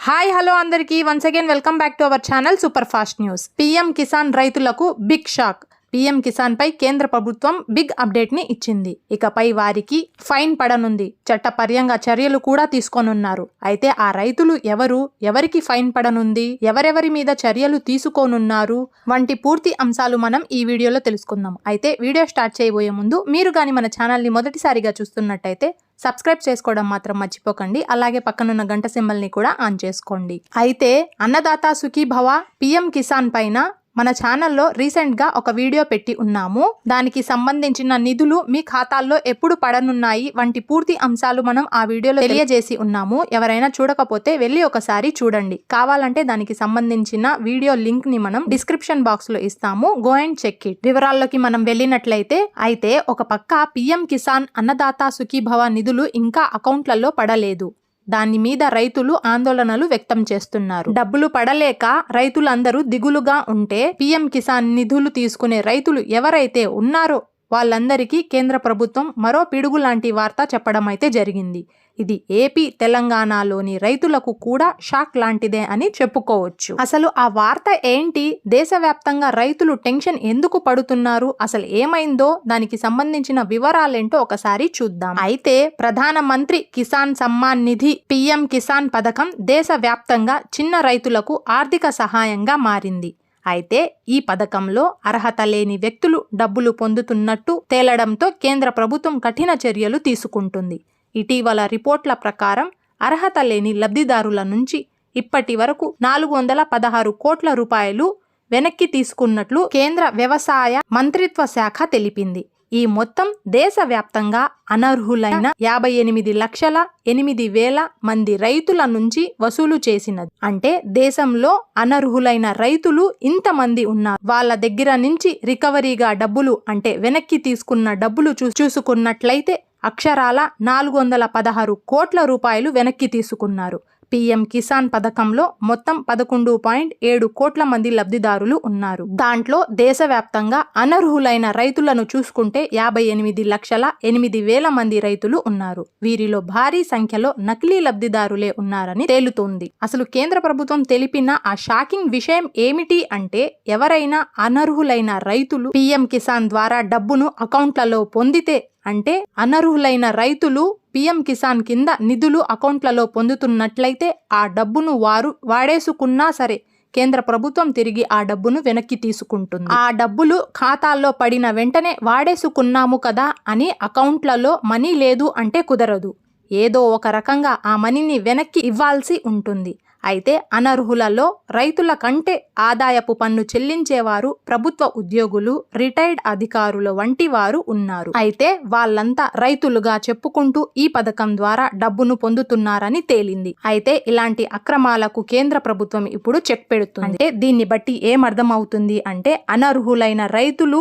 Hi hello అందరికీ. Once again welcome back to our channel super fast news PM Kisan రైతులకు big shock PM Kisan పై కేంద్ర ప్రభుత్వం big అప్డేట్ని ఇచ్చింది. ఇకపై వారికి ఫైన్ పడనుంది. చట్టపర్యంగా చర్యలు కూడా తీసుకోనున్నారు. అయితే ఆ రైతులు ఎవరు? ఎవరికి ఫైన్ పడనుంది? ఎవరెవరి మీద చర్యలు తీసుకోనున్నారు? వంటి పూర్తి అంశాలు మనం ఈ వీడియోలో తెలుసుకుందాం. అయితే వీడియో స్టార్ట్ చేయబోయే ముందు మీరు కానీ మన ఛానల్ని మొదటిసారిగా చూస్తున్నట్టయితే సబ్స్క్రైబ్ చేసుకోవడం మాత్రం మర్చిపోకండి. అలాగే పక్కనున్న గంట సింబల్ని కూడా ఆన్ చేసుకోండి. అయితే అన్నదాత సుఖీభవ పిఎం కిసాన్ పైన మన ఛానల్లో రీసెంట్గా ఒక వీడియో పెట్టి ఉన్నాము. దానికి సంబంధించిన నిధులు మీ ఖాతాల్లో ఎప్పుడు పడనున్నాయి వంటి పూర్తి అంశాలు మనం ఆ వీడియోలో తెలియజేసి ఉన్నాము. ఎవరైనా చూడకపోతే వెళ్ళి ఒకసారి చూడండి. కావాలంటే దానికి సంబంధించిన వీడియో లింక్ని మనం డిస్క్రిప్షన్ బాక్స్లో ఇస్తాము. Go and check it. వివరాల్లోకి మనం వెళ్ళినట్లయితే అయితే ఒక పక్క పిఎం కిసాన్ అన్నదాత సుఖీభవ నిధులు ఇంకా అకౌంట్లలో పడలేదు. దాని మీద రైతులు ఆందోళనలు వ్యక్తం చేస్తున్నారు. డబ్బులు పడలేక రైతులందరూ దిగులుగా ఉంటే పీఎం కిసాన్ నిధులు తీసుకునే రైతులు ఎవరైతే ఉన్నారో వాళ్ళందరికీ కేంద్ర ప్రభుత్వం మరో పిడుగు లాంటి వార్త చెప్పడం అయితే జరిగింది. ఇది ఏపీ తెలంగాణలోని రైతులకు కూడా షాక్ లాంటిదే అని చెప్పుకోవచ్చు. అసలు ఆ వార్త ఏంటి? దేశవ్యాప్తంగా రైతులు టెన్షన్ ఎందుకు పడుతున్నారు? అసలు ఏమైందో? దానికి సంబంధించిన వివరాలేంటో ఒకసారి చూద్దాం. అయితే ప్రధానమంత్రి కిసాన్ సమ్మాన్ నిధి పిఎం కిసాన్ పథకం దేశవ్యాప్తంగా చిన్న రైతులకు ఆర్థిక సహాయంగా మారింది. అయితే ఈ పథకంలో అర్హత లేని వ్యక్తులు డబ్బులు పొందుతున్నట్టు తేలడంతో కేంద్ర ప్రభుత్వం కఠిన చర్యలు తీసుకుంటుంది. ఇటీవల రిపోర్ట్ల ప్రకారం అర్హత లేని లబ్ధిదారుల నుంచి ఇప్పటి వరకు నాలుగు వందల పదహారు కోట్ల రూపాయలు వెనక్కి తీసుకున్నట్లు కేంద్ర వ్యవసాయ మంత్రిత్వ శాఖ తెలిపింది. ఈ మొత్తం దేశవ్యాప్తంగా అనర్హులైన యాభై ఎనిమిది లక్షల ఎనిమిది వేల మంది రైతుల నుంచి వసూలు చేసినది. అంటే దేశంలో అనర్హులైన రైతులు ఇంతమంది ఉన్నారు. వాళ్ళ దగ్గర నుంచి రికవరీగా డబ్బులు అంటే వెనక్కి తీసుకున్న డబ్బులు చూ చూసుకున్నట్లయితే అక్షరాల నాలుగు వందల పదహారు కోట్ల రూపాయలు వెనక్కి తీసుకున్నారు. పీఎం కిసాన్ పథకంలో మొత్తం పదకొండు పాయింట్ ఏడు కోట్ల మంది లబ్ధిదారులు ఉన్నారు. దాంట్లో దేశవ్యాప్తంగా అనర్హులైన రైతులను చూసుకుంటే యాభై ఎనిమిది లక్షల ఎనిమిది వేల మంది రైతులు ఉన్నారు. వీరిలో భారీ సంఖ్యలో నకిలీ లబ్ధిదారులే ఉన్నారని తేలుతోంది. అసలు కేంద్ర ప్రభుత్వం తెలిపిన ఆ షాకింగ్ విషయం ఏమిటి అంటే ఎవరైనా అనర్హులైన రైతులు పీఎం కిసాన్ ద్వారా డబ్బును అకౌంట్లలో పొందితే అంటే అనర్హులైన రైతులు పీఎం కిసాన్ కింద నిధులు అకౌంట్లలో పొందుతున్నట్లయితే ఆ డబ్బును వారు వాడేసుకున్నా సరే కేంద్ర ప్రభుత్వం తిరిగి ఆ డబ్బును వెనక్కి తీసుకుంటుంది. ఆ డబ్బులు ఖాతాల్లో పడిన వెంటనే వాడేసుకున్నాము కదా అని అకౌంట్లలో మనీ లేదు అంటే కుదరదు. ఏదో ఒక రకంగా ఆ మనీని వెనక్కి ఇవ్వాల్సి ఉంటుంది. అయితే అనర్హులలో రైతుల కంటే ఆదాయపు పన్ను చెల్లించేవారు ప్రభుత్వ ఉద్యోగులు రిటైర్డ్ అధికారులు వంటి వారు ఉన్నారు. అయితే వాళ్ళంతా రైతులుగా చెప్పుకుంటూ ఈ పథకం ద్వారా డబ్బును పొందుతున్నారని తేలింది. అయితే ఇలాంటి అక్రమాలకు కేంద్ర ప్రభుత్వం ఇప్పుడు చెక్ పెడుతుంది. అంటే దీన్ని బట్టి ఏమర్థమవుతుంది అంటే అనర్హులైన రైతులు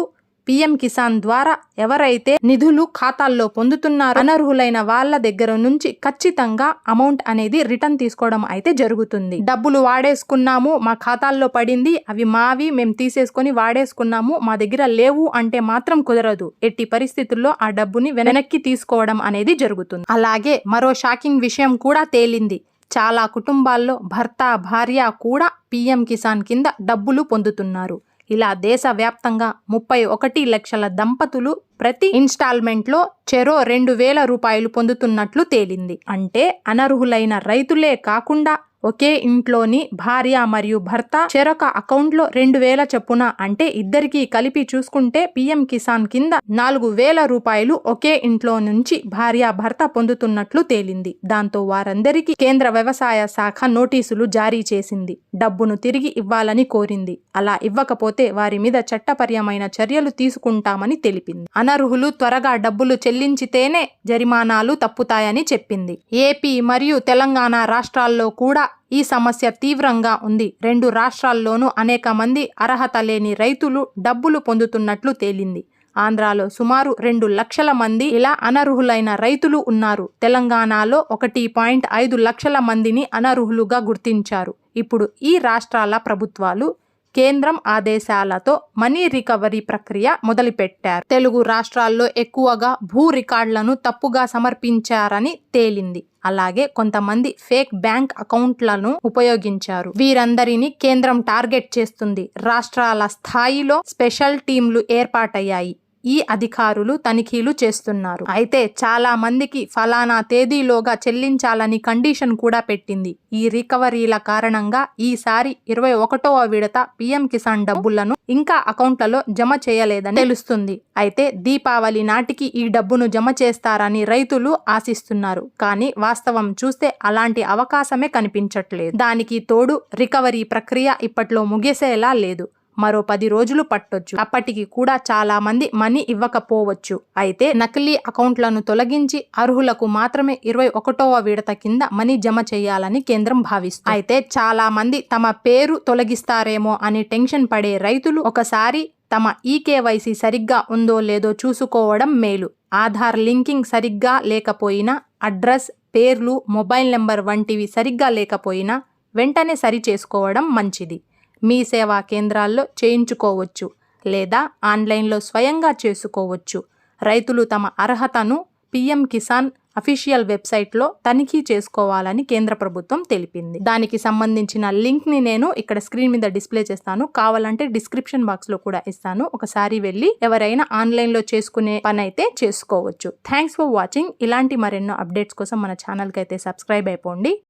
పీఎం కిసాన్ ద్వారా ఎవరైతే నిధులు ఖాతాల్లో పొందుతున్నారో అనర్హులైన వాళ్ళ దగ్గర నుంచి ఖచ్చితంగా అమౌంట్ అనేది రిటర్న్ తీసుకోవడం అయితే జరుగుతుంది. డబ్బులు వాడేసుకున్నాము మా ఖాతాల్లో పడింది అవి మావి మేము తీసేసుకొని వాడేసుకున్నాము మా దగ్గర లేవు అంటే మాత్రం కుదరదు. ఎట్టి పరిస్థితుల్లో ఆ డబ్బుని వెనక్కి తీసుకోవడం అనేది జరుగుతుంది. అలాగే మరో షాకింగ్ విషయం కూడా తేలింది. చాలా కుటుంబాల్లో భర్త భార్య కూడా పీఎం కిసాన్ కింద డబ్బులు పొందుతున్నారు. ఇలా దేశవ్యాప్తంగా ముప్పై ఒకటి లక్షల దంపతులు ప్రతి ఇన్స్టాల్మెంట్లో చెరో రెండు వేల రూపాయలు పొందుతున్నట్లు తేలింది. అంటే అనర్హులైన రైతులే కాకుండా ఒకే ఇంట్లోని భార్య మరియు భర్త చెరొక అకౌంట్లో రెండు వేల చొప్పున అంటే ఇద్దరికీ కలిపి చూసుకుంటే పీఎం కిసాన్ కింద నాలుగు వేల రూపాయలు ఒకే ఇంట్లో నుంచి భార్య భర్త పొందుతున్నట్లు తేలింది. దాంతో వారందరికీ కేంద్ర వ్యవసాయ శాఖ నోటీసులు జారీ చేసింది. డబ్బును తిరిగి ఇవ్వాలని కోరింది. అలా ఇవ్వకపోతే వారి మీద చట్టపర్యమైన చర్యలు తీసుకుంటామని తెలిపింది. అనర్హులు త్వరగా డబ్బులు చెల్లించితేనే జరిమానాలు తప్పుతాయని చెప్పింది. ఏపీ మరియు తెలంగాణ రాష్ట్రాల్లో కూడా ఈ సమస్య తీవ్రంగా ఉంది. రెండు రాష్ట్రాల్లోనూ అనేక మంది అర్హత లేని రైతులు డబ్బులు పొందుతున్నట్లు తేలింది. ఆంధ్రాలో సుమారు రెండు లక్షల మంది ఇలా అనర్హులైన రైతులు ఉన్నారు. తెలంగాణలో ఒకటి పాయింట్ ఐదు లక్షల మందిని అనర్హులుగా గుర్తించారు. ఇప్పుడు ఈ రాష్ట్రాల ప్రభుత్వాలు కేంద్రం ఆదేశాలతో మనీ రికవరీ ప్రక్రియ మొదలుపెట్టారు. తెలుగు రాష్ట్రాల్లో ఎక్కువగా భూ రికార్డులను తప్పుగా సమర్పించారని తేలింది. అలాగే కొంతమంది ఫేక్ బ్యాంక్ అకౌంట్లను ఉపయోగించారు. వీరందరినీ కేంద్రం టార్గెట్ చేస్తుంది. రాష్ట్రాల స్థాయిలో స్పెషల్ టీంలు ఏర్పాటయ్యాయి. ఈ అధికారులు తనిఖీలు చేస్తున్నారు. అయితే చాలా మందికి ఫలానా తేదీలోగా చెల్లించాలని కండిషన్ కూడా పెట్టింది. ఈ రికవరీల కారణంగా ఈసారి ఇరవై ఒకటవ విడత పీఎం కిసాన్ డబ్బులను ఇంకా అకౌంట్లలో జమ చేయలేదని తెలుస్తుంది. అయితే దీపావళి నాటికి ఈ డబ్బును జమ చేస్తారని రైతులు ఆశిస్తున్నారు. కానీ వాస్తవం చూస్తే అలాంటి అవకాశమే కనిపించట్లేదు. దానికి తోడు రికవరీ ప్రక్రియ ఇప్పట్లో ముగిసేలా లేదు. మరో పది రోజులు పట్టొచ్చు. అప్పటికి కూడా చాలా మంది మనీ ఇవ్వకపోవచ్చు. అయితే నకిలీ అకౌంట్లను తొలగించి అర్హులకు మాత్రమే ఇరవై ఒకటవ విడత కింద మనీ జమ చేయాలని కేంద్రం భావిస్తుంది. అయితే చాలా మంది తమ పేరు తొలగిస్తారేమో అని టెన్షన్ పడే రైతులు ఒకసారి తమ ఈకేవైసీ సరిగ్గా ఉందో లేదో చూసుకోవడం మేలు. ఆధార్ లింకింగ్ సరిగ్గా లేకపోయినా అడ్రస్ పేర్లు మొబైల్ నెంబర్ వంటివి సరిగ్గా లేకపోయినా వెంటనే సరి చేసుకోవడం మంచిది. మీ సేవా కేంద్రాల్లో చేయించుకోవచ్చు లేదా ఆన్లైన్లో స్వయంగా చేసుకోవచ్చు. రైతులు తమ అర్హతను పిఎం కిసాన్ అఫీషియల్ వెబ్సైట్లో తనిఖీ చేసుకోవాలని కేంద్ర ప్రభుత్వం తెలిపింది. దానికి సంబంధించిన లింక్ని నేను ఇక్కడ స్క్రీన్ మీద డిస్ప్లే చేస్తాను. కావాలంటే డిస్క్రిప్షన్ బాక్స్లో కూడా ఇస్తాను. ఒకసారి వెళ్ళి ఎవరైనా ఆన్లైన్లో చేసుకునే పని అయితే చేసుకోవచ్చు. Thanks for watching. ఇలాంటి మరెన్నో అప్డేట్స్ కోసం మన ఛానల్కి అయితే సబ్స్క్రైబ్ అయిపోండి.